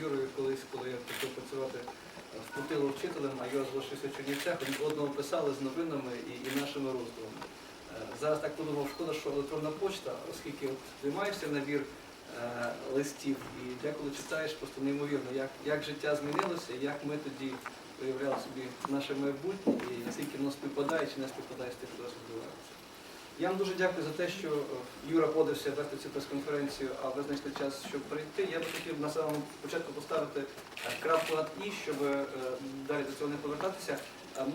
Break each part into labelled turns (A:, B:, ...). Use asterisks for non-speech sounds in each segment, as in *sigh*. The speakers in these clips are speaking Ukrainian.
A: Юрою колись, коли я почав працювати в Путилу вчителем, а Юра залишився в Чернівцях, один одного писали з новинами і, і нашими роздумами. Е, Зараз так подумав, шкода, що електронна почта, оскільки от цей набір е, листів і деколи читаєш просто неймовірно, як, як життя змінилося, як ми тоді уявляли собі наше майбутнє і наскільки воно співпадає чи не співпадає з тим, що зараз. Я вам дуже дякую за те, що е, Юра подався вести цю прес-конференцію, а ви знайшли час, щоб прийти. Я би хотів на самому початку поставити е, крапку над і, щоб е, далі до цього не повертатися.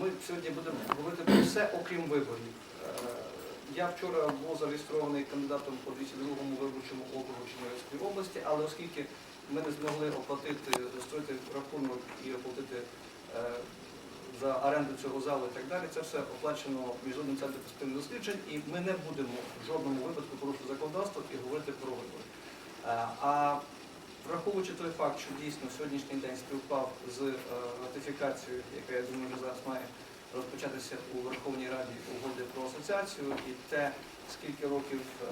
A: Ми сьогодні будемо говорити про все, окрім виборів. Я вчора був зареєстрований кандидатом по 202 виборчому округу Чернівецької області, але оскільки ми не змогли оплатити, створити рахунок і оплатити за оренду цього залу і так далі, це все оплачено Міжнародним центром перспективних досліджень, і ми не будемо в жодному випадку порушувати законодавство і говорити про вибори. Е, А враховуючи той факт, що дійсно сьогоднішній день співпав з е, ратифікацією, яка я думаю, вже зараз має розпочатися у Верховній Раді угоди про асоціацію, і те, скільки років е,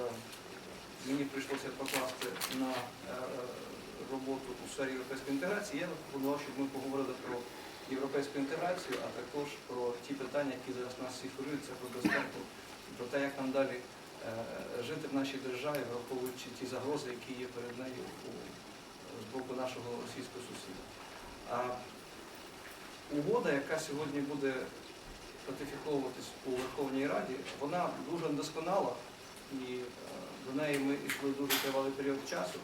A: мені прийшлося покласти на роботу у сфері європейської інтеграції, я пропонував, щоб ми поговорили про європейську інтеграцію, а також про ті питання, які зараз нас це про безпеку, про те, як нам далі е, жити в нашій державі, враховуючи ті загрози, які є перед нею з боку нашого російського сусіда. А угода, яка сьогодні буде ратифіковуватись у Верховній Раді, вона дуже недосконала і е, до неї ми йшли дуже тривалий період часу.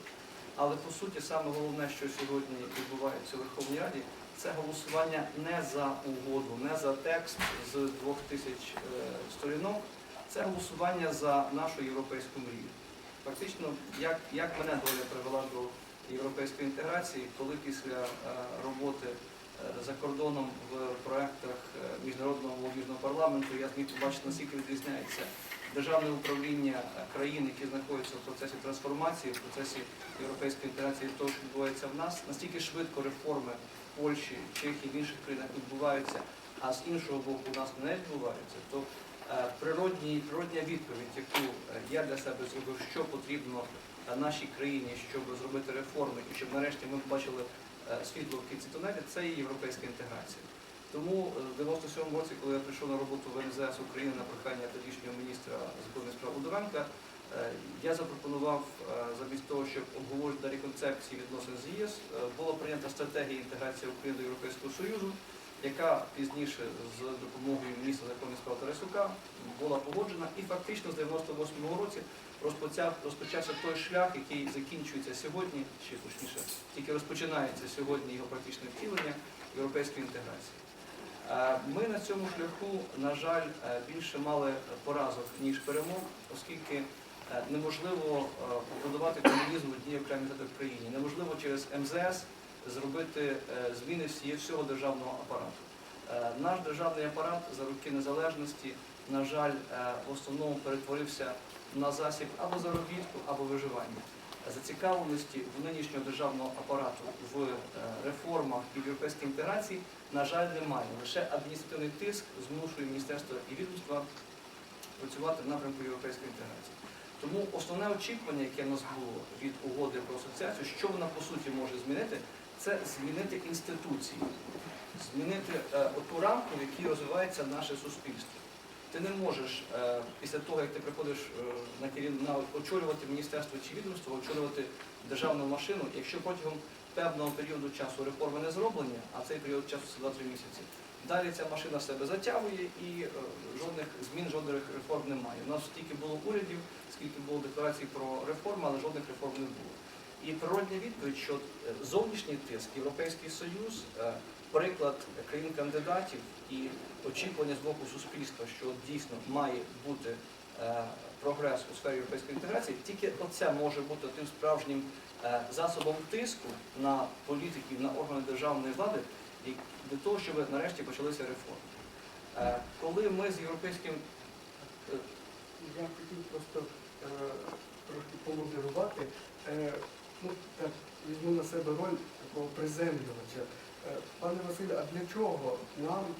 A: Але по суті, саме головне, що сьогодні відбувається у Верховній Раді, це голосування не за угоду, не за текст з двох тисяч е, сторінок, це голосування за нашу європейську мрію. Фактично, як, як мене доля привела до європейської інтеграції, коли після е, роботи за кордоном в проєктах е, міжнародного молодіжного парламенту я зміг побачити, наскільки відрізняється державне управління е, країн, які знаходяться в процесі трансформації, в процесі європейської інтеграції, того, що відбувається в нас, настільки швидко реформи Польщі, Чехії, в інших країнах відбуваються, а з іншого боку у нас не відбуваються, то е, природній, природня відповідь, яку е, я для себе зробив, що потрібно е, нашій країні, щоб зробити реформи, і щоб нарешті ми побачили е, світло в кінці тунелі, це є європейська інтеграція. Тому е, в 97-му році, коли я прийшов на роботу в МЗС України на прохання тодішнього міністра закордонних справ Удовенка, е, я запропонував е, замість того, щоб обговорити далі концепції відносин з ЄС, е, була прийнята стратегія інтеграції України до Європейського Союзу, яка пізніше з допомогою міністра закордонних справ Тарасюка була погоджена, і фактично з 98-го році розпочався той шлях, який закінчується сьогодні, чи точніше, тільки розпочинається сьогодні його практичне втілення європейської інтеграції. Е, Ми на цьому шляху, на жаль, е, більше мали поразок, ніж перемог, оскільки е, неможливо побудувати комунізм в одній окремій країні. Неможливо через МЗС зробити зміни всього державного апарату. Наш державний апарат за роки незалежності, на жаль, е, в основному перетворився на засіб або заробітку, або виживання. Зацікавленості в нинішнього державного апарату в е, реформах і в європейській інтеграції, на жаль, немає. Лише адміністративний тиск змушує міністерство і відомства працювати в напрямку європейської інтеграції. Тому основне очікування, яке в нас було від угоди про асоціацію, що вона по суті може змінити, це змінити інституції, змінити е, ту рамку, в якій розвивається наше суспільство. Ти не можеш е, після того, як ти приходиш е, на керів... на очолювати міністерство чи відомство, очолювати державну машину, якщо протягом певного періоду часу реформи не зроблені, а цей період часу це 2-3 місяці. Далі ця машина себе затягує і е, жодних змін, жодних реформ немає. У нас стільки було урядів, скільки було декларацій про реформи, але жодних реформ не було. І природня відповідь, що е, зовнішній тиск, Європейський Союз, е, приклад країн-кандидатів і очікування з боку суспільства, що дійсно має бути е, прогрес у сфері європейської інтеграції, тільки оце може бути тим справжнім засобом тиску на політиків, на органи державної влади, і для того, щоб нарешті почалися реформи. Коли ми з європейським
B: Я хотів просто трошки помодерувати. Ну, так, візьму на себе роль такого приземлювача. Е, пане Василю, а для чого нам е,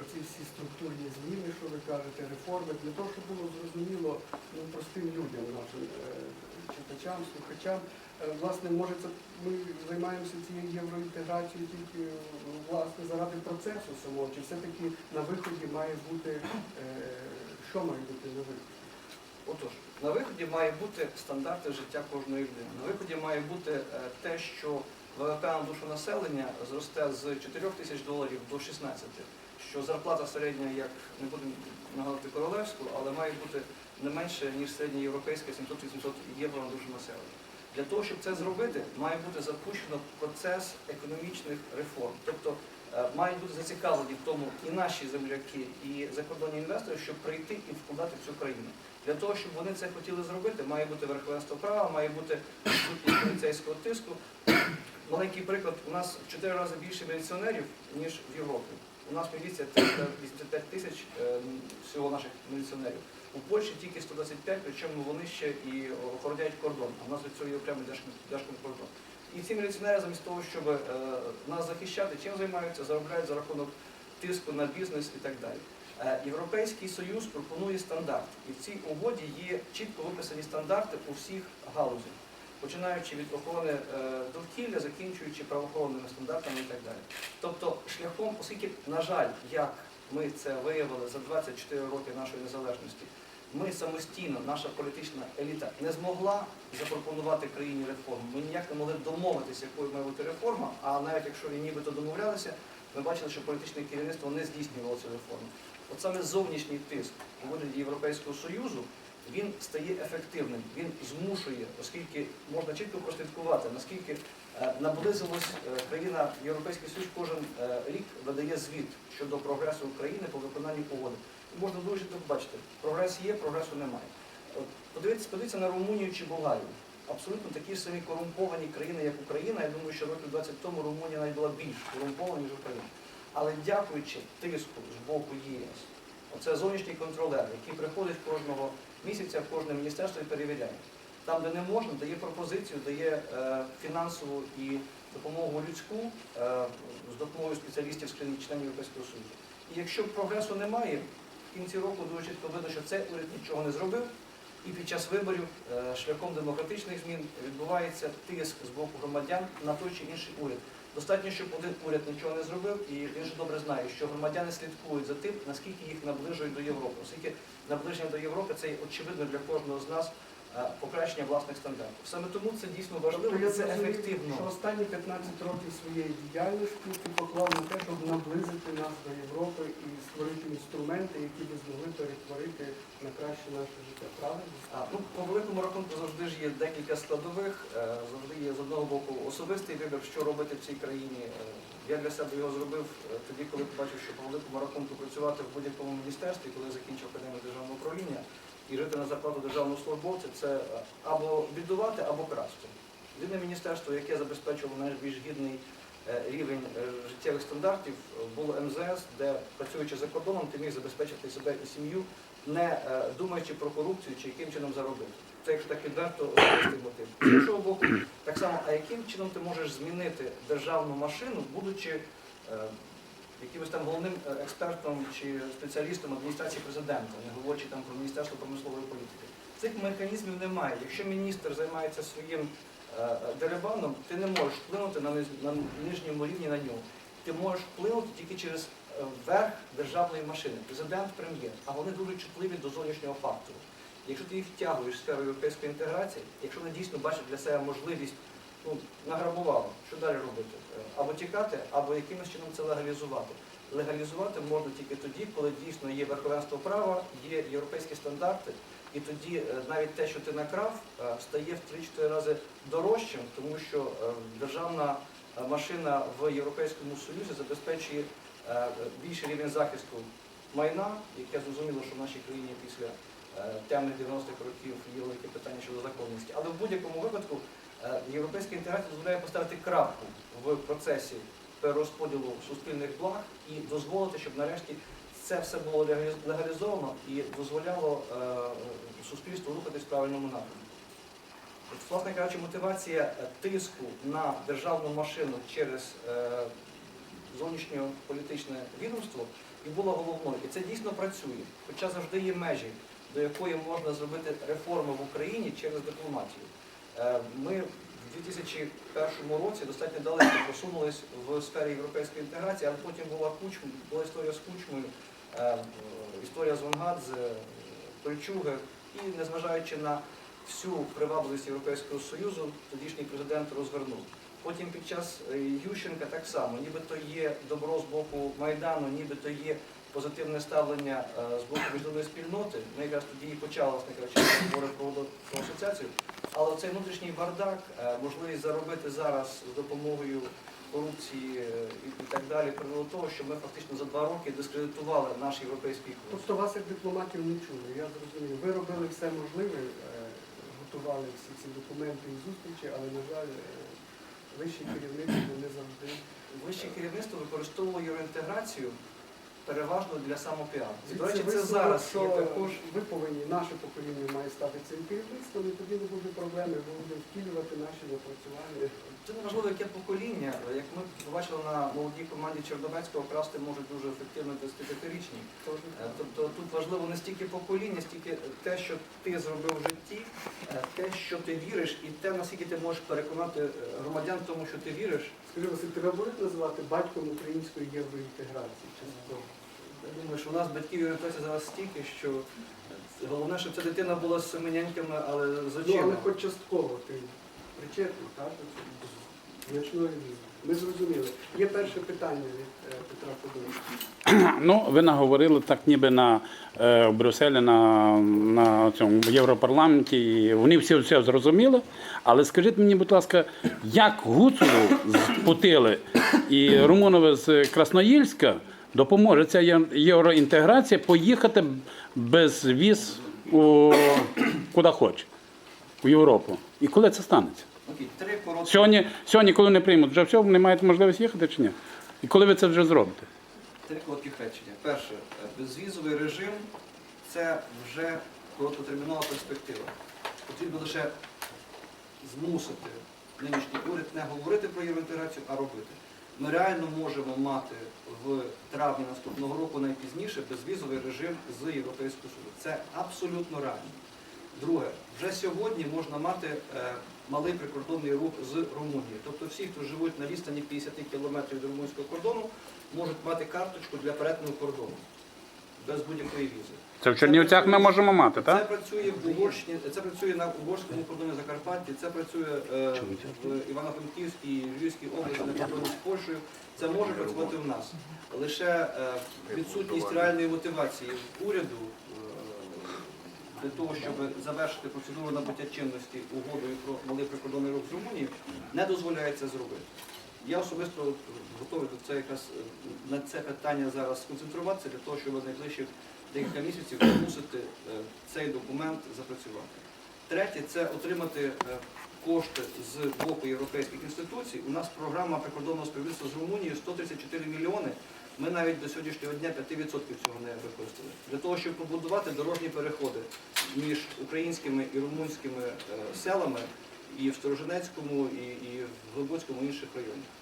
B: оці всі структурні зміни, що ви кажете, реформи, для того, щоб було зрозуміло ну, простим людям, нашим е, читачам, слухачам. Власне, може, це ми займаємося цією євроінтеграцією тільки е, власне заради процесу самого, чи все-таки на виході має бути що має бути на виході?
A: Отож, на виході має бути стандарти життя кожної людини. На виході має бути е, те, що ВВП на душу населення зросте з 4 тисяч доларів до 16, що зарплата середня, як не будемо нагадувати королевську, але має бути не менше, ніж середня європейська 700-800 євро на душу населення. Для того, щоб це зробити, має бути запущено процес економічних реформ. Тобто е, мають бути зацікавлені в тому і наші земляки, і закордонні інвестори, щоб прийти і вкладати в цю країну. Для того, щоб вони це хотіли зробити, має бути верховенство права, має бути відсутність поліцейського тиску. Маленький приклад, у нас в 4 рази більше міліціонерів, ніж в Європі. У нас міліція 385 тисяч е, всього наших міліціонерів. У Польщі тільки 125, причому вони ще і охороняють кордон, а в нас від цього є окремий держкордон. І ці міліціонери, замість того, щоб е, нас захищати, чим займаються, заробляють за рахунок тиску на бізнес і так далі. Е, Європейський Союз пропонує стандарт, і в цій угоді є чітко виписані стандарти у всіх галузях, починаючи від охорони е, довкілля, закінчуючи правоохоронними стандартами і так далі. Тобто, шляхом, оскільки, на жаль, як ми це виявили за 24 роки нашої незалежності, ми самостійно, наша політична еліта, не змогла запропонувати країні реформу. Ми ніяк не могли домовитися, якою має бути реформа, а навіть якщо і нібито домовлялися, ми бачили, що політичне керівництво не здійснювало цю реформу. От саме зовнішній тиск у вигляді Європейського Союзу він стає ефективним, він змушує, оскільки можна чітко прослідкувати, наскільки е, наблизилась е, країна Європейський Союз кожен е, рік видає звіт щодо прогресу України по виконанню угоди. І можна дуже чітко бачити, прогрес є, прогресу немає. Подивіться, подивіться на Румунію чи Болгарію. Абсолютно такі ж самі корумповані країни, як Україна. Я думаю, що років 20 тому Румунія навіть була більш корумпована, ніж Україна. Але дякуючи тиску з боку ЄС, оце зовнішній контролер, який приходить кожного місяця кожне міністерство і перевіряє. Там, де не можна, дає пропозицію, дає е, фінансову і допомогу людську е, з допомогою спеціалістів з членів Європейського Союзу. І якщо прогресу немає, в кінці року дуже чітко видно, що цей уряд нічого не зробив, і під час виборів е, шляхом демократичних змін відбувається тиск з боку громадян на той чи інший уряд. Достатньо, щоб один уряд нічого не зробив, і він же добре знає, що громадяни слідкують за тим, наскільки їх наближують до Європи. Оскільки наближення до Європи це очевидно для кожного з нас покращення власних стандартів. Саме тому це дійсно важливо і це ефективно.
B: Що останні 15 років своєї діяльності ти поклав на те, щоб наблизити нас до Європи і створити інструменти, які би змогли перетворити на краще наше життя. Правильно?
A: А, ну, по великому рахунку завжди ж є декілька складових. Е, Завжди є з одного боку особистий вибір, що робити в цій країні. Е, Я для себе його зробив е, тоді, коли побачив, що по великому рахунку працювати в будь-якому міністерстві, коли закінчив академію державного управління і жити на зарплату державного службовця, це е, або бідувати, або красти. Єдине міністерство, яке забезпечувало найбільш гідний е, рівень е, життєвих стандартів, було МЗС, де працюючи за кордоном, ти міг забезпечити себе і сім'ю, не думаючи про корупцію чи яким чином заробити. Це якщо так відверто особистий мотив. З іншого боку, так само, а яким чином ти можеш змінити державну машину, будучи якимось там головним е, експертом чи спеціалістом адміністрації президента, не говорячи там про Міністерство промислової політики. Цих механізмів немає. Якщо міністр займається своїм е, дерибаном, ти не можеш вплинути на, на нижньому рівні на нього. Ти можеш вплинути тільки через е, верх державної машини, президент, прем'єр, а вони дуже чутливі до зовнішнього фактору. Якщо ти їх втягуєш в сферу європейської інтеграції, якщо вони дійсно бачать для себе можливість, ну, награбували, що далі робити? Е, Або тікати, або якимось чином це легалізувати. Легалізувати можна тільки тоді, коли дійсно є верховенство права, є європейські стандарти, і тоді е, навіть те, що ти накрав, е, стає в 3-4 рази дорожчим, тому що державна машина в Європейському Союзі забезпечує більший рівень захисту майна, яке зрозуміло, що в нашій країні після темних 90-х років є велике питання щодо законності. Але в будь-якому випадку європейська інтеграція дозволяє поставити крапку в процесі перерозподілу суспільних благ і дозволити, щоб нарешті це все було легалізовано і дозволяло е, суспільству рухатись в правильному напрямку. Власне кажучи, мотивація е, тиску на державну машину через е, зовнішньополітичне відомство і була головною. І це дійсно працює. Хоча завжди є межі до якої можна зробити реформи в Україні через дипломатію. Е, Ми в 2001 році достатньо далеко просунулись в сфері європейської інтеграції, але потім була кучма, була історія з кучмою, е, історія з Вангадзе, Кольчуга, і незважаючи на всю привабливість Європейського Союзу, тодішній президент розвернув. Потім під час е, Ющенка так само, нібито є добро з боку Майдану, нібито є позитивне ставлення е, з боку міжнародної спільноти. Ми якраз тоді і почали власне кажучи, про асоціацію. Але цей внутрішній бардак, е, можливість заробити зараз з допомогою корупції е, і, так далі, привело до того, що ми фактично за два роки дискредитували наш європейський курс.
B: Тобто вас як дипломатів не чули, я зрозумів. Ви робили все можливе, е, готували всі ці документи і зустрічі, але, на жаль, е, вищі керівництво не завжди.
A: Вище керівництво використовує євроінтеграцію переважно для самопіару. І, До речі, це зараз
B: що
A: є також.
B: ви повинні, наше покоління має стати цим керівництвом, і тоді не буде проблеми, ми будемо втілювати наші напрацювання.
A: Це не важливо, яке покоління. Як ми побачили на молодій команді Чердовецького, красти можуть дуже ефективно 25-річні. Е, Тобто тут важливо не стільки покоління, стільки те, що ти зробив в житті, е, те, що ти віриш, і те, наскільки ти можеш переконати е, громадян в тому, що ти віриш.
B: Скажи, Василь, тебе будуть називати батьком української євроінтеграції? частково?
A: Я думаю, що у нас батьків орієнтація зараз стільки, що головне, щоб ця дитина була з семеняньками, але з
B: Ну, але
A: очима.
B: хоч частково ти причетний, так? до Значної віри. Ми зрозуміли. Є перше питання від е, Петра Федоровича.
C: Ну, ви наговорили так, ніби на е, в Брюсселі, на, на цьому в Європарламенті. і Вони всі все зрозуміли. Але скажіть мені, будь ласка, як Гуцулу з Путили і Румунове з Красноїльська допоможе ця євроінтеграція поїхати без віз у *coughs* куди хоче, у Європу? І коли це станеться? Сьогодні, сьогодні коли не приймуть, вже все, вони мають можливість їхати чи ні? І коли ви це вже зробите?
A: Три коротких речення. Перше, е, безвізовий режим це вже короткотермінова перспектива. Потрібно лише змусити нинішній уряд не говорити про євроінтеграцію, а робити. Ми реально можемо мати в травні наступного року найпізніше безвізовий режим з Європейського Союзу. Це абсолютно реально. Друге, вже сьогодні можна мати е, малий прикордонний рух з Румунією. Тобто всі, хто живуть на відстані 50 кілометрів від румунського кордону, можуть мати карточку для перетину кордону без будь-якої візи.
C: Це в Чернівцях ми можемо мати,
A: Це
C: так?
A: працює в Угорщині, це працює на угорському кордоні Закарпатті, це працює е, в Івано-Франківській, Львівській області на кордоні з Польщею. Це може працювати в нас. Лише е, відсутність реальної мотивації уряду е, для того, щоб завершити процедуру набуття чинності угодою про малий прикордонний рух з Румунією, не дозволяє це зробити. Я особисто готовий до це якраз е, на це питання зараз сконцентруватися для того, щоб в найближчих декілька місяців змусити е, цей документ запрацювати. Третє це отримати е, кошти з боку європейських інституцій. У нас програма прикордонного співробітництва з Румунією 134 мільйони. Ми навіть до сьогоднішнього дня 5% цього не використали. Для того, щоб побудувати дорожні переходи між українськими і румунськими селами і в Сторожинецькому, і, і в Глибоцькому, і інших районах.